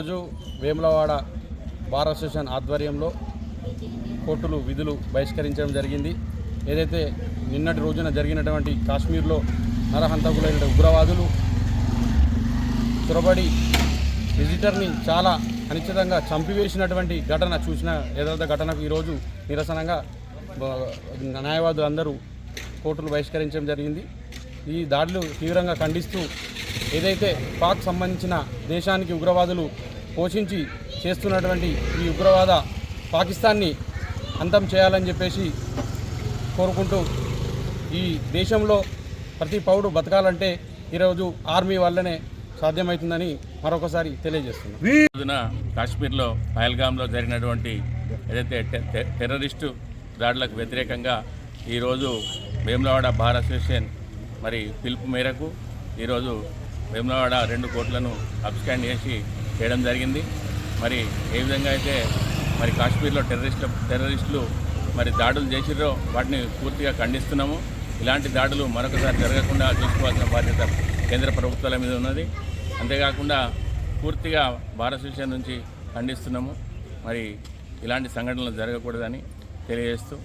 రోజు Vemulawada bar association ఆధ్వర్యంలో కోర్టులు విధులు బహిష్కరించడం జరిగింది. ఏదైతే నిన్నటి రోజున జరిగినటువంటి కాశ్మీర్లో నరహంతకులైన ఉగ్రవాదులు చొరబడి విజిటర్ని చాలా అనిశ్చితంగా చంపివేసినటువంటి ఘటన చూసిన యథార్థ ఘటనకు ఈరోజు నిరసనగా న్యాయవాదులు అందరూ కోర్టులు బహిష్కరించడం జరిగింది. ఈ దాడులు తీవ్రంగా ఖండిస్తూ ఏదైతే పాక్ సంబంధించిన దేశానికి ఉగ్రవాదులు పోషించి చేస్తున్నటువంటి ఈ ఉగ్రవాద పాకిస్తాన్ని అంతం చేయాలని చెప్పేసి కోరుకుంటూ ఈ దేశంలో ప్రతి పౌరుడు బతకాలంటే ఈరోజు ఆర్మీ వల్లనే సాధ్యమవుతుందని మరొకసారి తెలియజేస్తున్నాం. రోజున కాశ్మీర్లో పహల్గామ్లో జరిగినటువంటి ఏదైతే టె- టెర్రరిస్టు దాడులకు వ్యతిరేకంగా ఈరోజు వేములవాడ బార్ అసోసియేషన్ మరి పిలుపు మేరకు ఈరోజు వేములవాడ రెండు కోట్లను అప్స్టాండ్ చేసి చేయడం జరిగింది. మరి ఏ విధంగా అయితే మరి కాశ్మీర్లో టెర్రరిస్టుల టెర్రరిస్టులు మరి దాడులు చేసిర్రో వాటిని పూర్తిగా ఖండిస్తున్నాము. ఇలాంటి దాడులు మరొకసారి జరగకుండా చూసుకోవాల్సిన బాధ్యత కేంద్ర ప్రభుత్వాల మీద ఉన్నది. అంతేకాకుండా పూర్తిగా భారత నుంచి ఖండిస్తున్నాము. మరి ఇలాంటి సంఘటనలు జరగకూడదని తెలియజేస్తూ